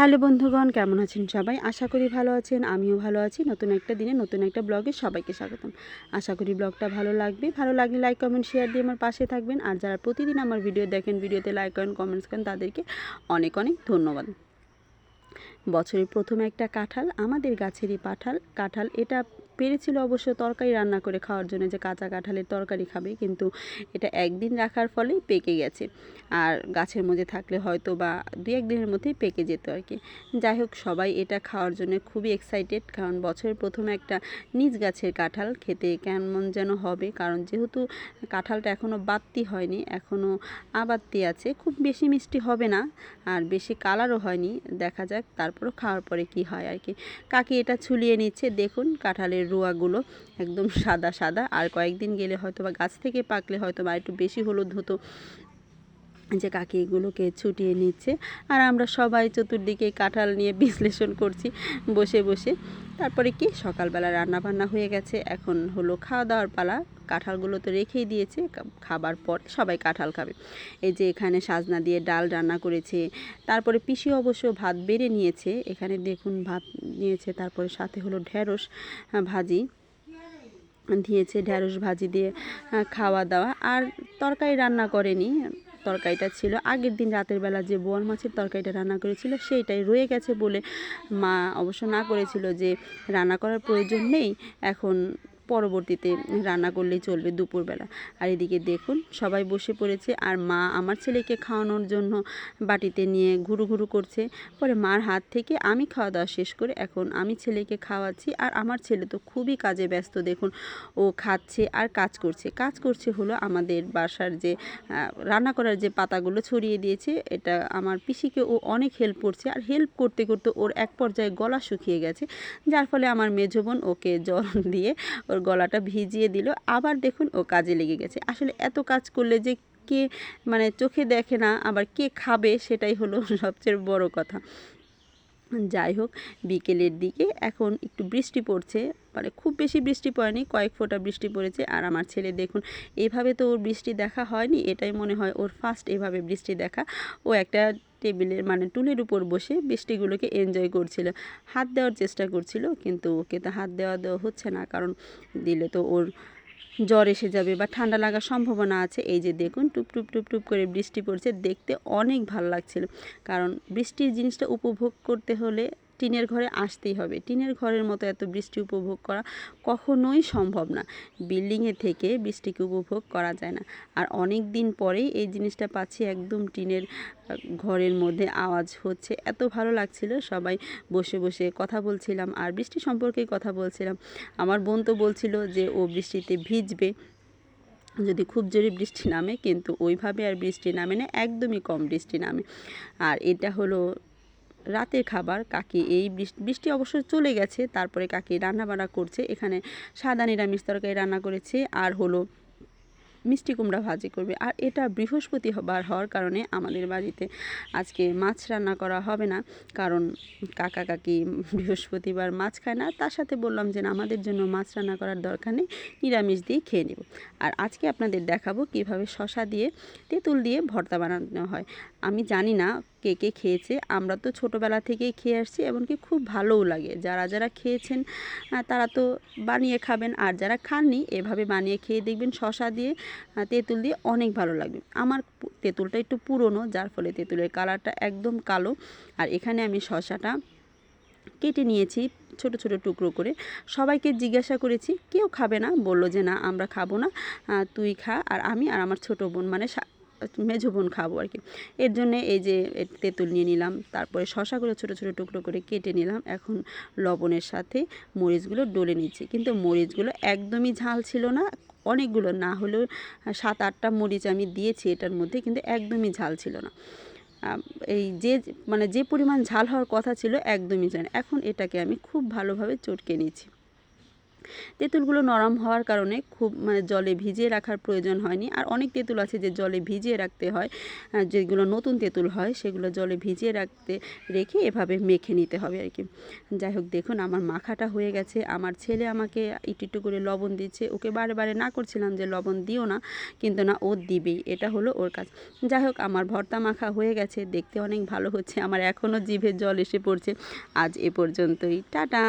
Hello বন্ধুগণ, কেমন আছেন সবাই? আশা করি ভালো আছেন, আমিও ভালো আছি। নতুন একটা দিনে নতুন একটা ব্লগে সবাইকে স্বাগতম। আশা করি ব্লগটা ভালো লাগবে। ভালো লাগলে লাইক, কমেন্ট, শেয়ার দিয়ে আমার পাশে থাকবেন। আর যারা প্রতিদিন আমার ভিডিও দেখেন, ভিডিওতে লাইক করেন, কমেন্টস করেন, তাদেরকে অনেক অনেক ধন্যবাদ। বছরের প্রথম একটা কাঁঠাল, আমাদের গাছেরই পাঠাল। কাঁঠাল, এটা পেরেছিল অবশ্য তরকারি রান্না করে খাওয়ার জন্য যে কাঁচা কাঁঠালের তরকারি খাবে, কিন্তু এটা একদিন রাখার ফলে পেকে গেছে। আর গাছের মধ্যে থাকলে হয়তো বা দু একদিনের মধ্যেই পেকে যেত আর কি। যাই হোক, সবাই এটা খাওয়ার জন্য খুবই এক্সাইটেড কারণ বছরের প্রথম একটা নিজ গাছের কাঁঠাল খেতে কেমন যেন হবে। কারণ যেহেতু কাঁঠালটা এখনও বাত্তি হয়নি এখনও আবাত্তি আছে, খুব বেশি মিষ্টি হবে না, আর বেশি কালারও হয়নি। দেখা যাক, তারপরও খাওয়ার পরে কি হয় আর কি। কাকি এটা ছুলিয়ে নিচ্ছে, দেখুন কাঁঠালের রোয়াগুলো একদম সাদা সাদা। আর কয়েকদিন গেলে হয়তো বা গাছ থেকে পাকলে হয়তো বা একটু বেশি হলুদ হতো। যে কাকি এগুলোকে ছুটিয়ে নিচ্ছে। আর আমরা সবাই চতুর্দিকে কাঁঠাল নিয়ে বিশ্লেষণ করছি বসে বসে। তারপরে কি? সকালবেলা রান্না বান্না হয়ে গেছে। এখন হলো খাওয়া দাওয়ার পালা। কাঁঠালগুলো তো রেখেই দিয়েছে। খাবার পর সবাই কাঁঠাল খাবে। এই যে এখানে সাজনা দিয়ে ডাল রান্না করেছে। তারপরে পিসি অবশ্য ভাত বেড়ে নিয়েছে। এখানে দেখুন ভাত নিয়েছে। তারপরে সাথে হলো ঢেঁড়স ভাজি। দিয়েছে ঢ্যাঁড়স ভাজি দিয়ে খাওয়া দাওয়া আর তরকারি রান্না করেনি। তরকারিটা ছিল। আগের দিন রাতের বেলা যে বোয়াল মাছের তরকারিটা রান্না করেছিল, সেইটাই রয়ে গেছে বলে মা অবশ্য না করেছিল যে রান্না করার প্রয়োজন নেই। এখন পরবর্তীতে রান্না করলেই চলবে দুপুরবেলা। আর এদিকে দেখুন, সবাই বসে পড়েছে আর মা আমার ছেলেকে খাওয়ানোর জন্য বাটিতে নিয়ে ঘুরু ঘুরু করছে। পরে মার হাত থেকে আমি খাওয়া দাওয়া শেষ করে এখন আমি ছেলেকে খাওয়াচ্ছি আর আমার ছেলে তো খুবই কাজে ব্যস্ত, দেখুন। ও খাচ্ছে আর কাজ করছে। কাজ করছে হলো আমাদের বাসার যে রান্না করার যে পাতাগুলো ছড়িয়ে দিয়েছে, এটা আমার পিসিকে ও অনেক হেল্প করছে। আর হেল্প করতে করতে ওর এক পর্যায়ে গলা শুকিয়ে গেছে। যার ফলে আমার মেজো ওকে জল দিয়ে ওর গলাটা ভিজিয়ে দিল। আবার দেখুন ও কাজে লেগে গেছে। আসলে এত কাজ করলে যে কে মানে চোখে দেখে না, আবার কে খাবে সেটাই হলো সবচেয়ে বড় কথা। যাই হোক, বিকেলের দিকে এখন একটু বৃষ্টি পড়ছে। মানে খুব বেশি বৃষ্টি পড়েনি, কয়েক ফোঁটা বৃষ্টি পড়েছে। আর আমার ছেলে দেখুন, এভাবে তো ওর বৃষ্টি দেখা হয়নি। এটাই মনে হয় ওর ফার্স্ট এভাবে বৃষ্টি দেখা। ও একটা টেবিলের মানে টুলের উপর বসে বৃষ্টিগুলোকে এনজয় করছিল। হাত দেওয়ার চেষ্টা করছিল, কিন্তু ওকে তো হাত দেওয়া দেওয়া হচ্ছে না, কারণ দিলে তো ওর জ্বর এসে যাবে বা ঠান্ডা লাগার সম্ভাবনা আছে। এই যে দেখুন, টুপ টুপ টুপ টুপ করে বৃষ্টি পড়ছে, দেখতে অনেক ভালো লাগছিল। কারণ বৃষ্টির জিনিসটা উপভোগ করতে হলে টিনের ঘরে আসতেই হবে। টিনের ঘরের মতো এত বৃষ্টি উপভোগ করা কখনোই সম্ভব না। বিল্ডিংয়ে থেকে বৃষ্টিকে উপভোগ করা যায় না। আর অনেক দিন পরেই এই জিনিসটা পাচ্ছি একদম টিনের ঘরের মধ্যে আওয়াজ হচ্ছে। এত ভালো লাগছিল, সবাই বসে বসে কথা বলছিলাম আর বৃষ্টি সম্পর্কেই কথা বলছিলাম। আমার বোন তো বলছিল যে ও বৃষ্টিতে ভিজবে। যদি খুব জোরে বৃষ্টি নামে, কিন্তু ওইভাবে আর বৃষ্টি নামে না, একদমই কম বৃষ্টি নামে। আর এটা হলো রাতের খাবার, কাকি এই বৃষ্টি অবশ্য চলে গেছে, তারপরে কাকি রান্না বান্না করছে। এখানে সাদা নিরামিষ তরকারি রান্না করেছে আর হলো মিষ্টি কুমড়া ভাজি করবে। আর এটা বৃহস্পতিবার হওয়ার কারণে আমাদের বাড়িতে আজকে মাছ রান্না করা হবে না, কারণ কাকা কাকি বৃহস্পতিবার মাছ খায় না। তার সাথে বললাম যে আমাদের জন্য মাছ রান্না করার দরকার নেই, নিরামিষ দিয়ে খেয়ে নেব। আর আজকে আপনাদের দেখাবো কীভাবে শশা দিয়ে, তেঁতুল দিয়ে ভর্তা বানানো হয়। আমি জানি না কে কে খেয়েছে, আমরা তো ছোটোবেলা থেকেই খেয়ে আসছি এমনকি খুব ভালোও লাগে। যারা যারা খেয়েছেন তারা তো বানিয়ে খাবেন। আর যারা খাননি, এভাবে বানিয়ে খেয়ে দেখবেন শশা দিয়ে তেঁতুল দিয়ে অনেক ভালো লাগবে। আমার তেঁতুলটা একটু পুরনো, যার ফলে তেঁতুলের কালারটা একদম কালো। আর এখানে আমি শশাটা কেটে নিয়েছি ছোট ছোট টুকরো করে। সবাইকে জিজ্ঞাসা করেছি, কেউ খাবে না? বলল যে, না, আমরা খাব না। তুই খা। আর আমি আর আমার ছোট বোন মানে মেঝো বোন খাব আর কি। এর জন্য এই যে তেঁতুল নিয়ে নিলাম, তারপরে শশাগুলো ছোটো ছোটো টুকরো করে কেটে নিলাম। এখন লবণের সাথে মরিচগুলো ডলে নিচ্ছি। কিন্তু মরিচগুলো একদমই ঝাল ছিল না, অনেকগুলো না হলেও সাত আটটা মরিচ আমি দিয়েছি এটার মধ্যে, কিন্তু একদমই ঝাল ছিল না। এই যে মানে যে পরিমাণ ঝাল হওয়ার কথা ছিল, একদমই জানি এখন এটাকে আমি খুব ভালোভাবে চটকে নিচ্ছি। তেঁতুলগুলো নরম হওয়ার কারণে খুব মানে জলে ভিজিয়ে রাখার প্রয়োজন হয়নি। আর অনেক তেঁতুল আছে যে জলে ভিজিয়ে রাখতে হয় যেগুলো নতুন তেঁতুল হয় সেগুলো জলে ভিজিয়ে রাখতে, রেখে এভাবে মেখে নিতে হবে আর কি। যাই হোক, দেখুন আমার মাখাটা হয়ে গেছে। আমার ছেলে আমাকে একটু একটু করে লবণ দিচ্ছে। ওকে বারে বারে না করছিলাম যে লবণ দিও না, কিন্তু না, ও দিবেই। এটা হলো ওর কাজ। যাই হোক, আমার ভর্তা মাখা হয়ে গেছে। দেখতে অনেক ভালো হচ্ছে। আমার এখনও জিভে জল এসে পড়ছে। আজ এ পর্যন্তই। টাটা!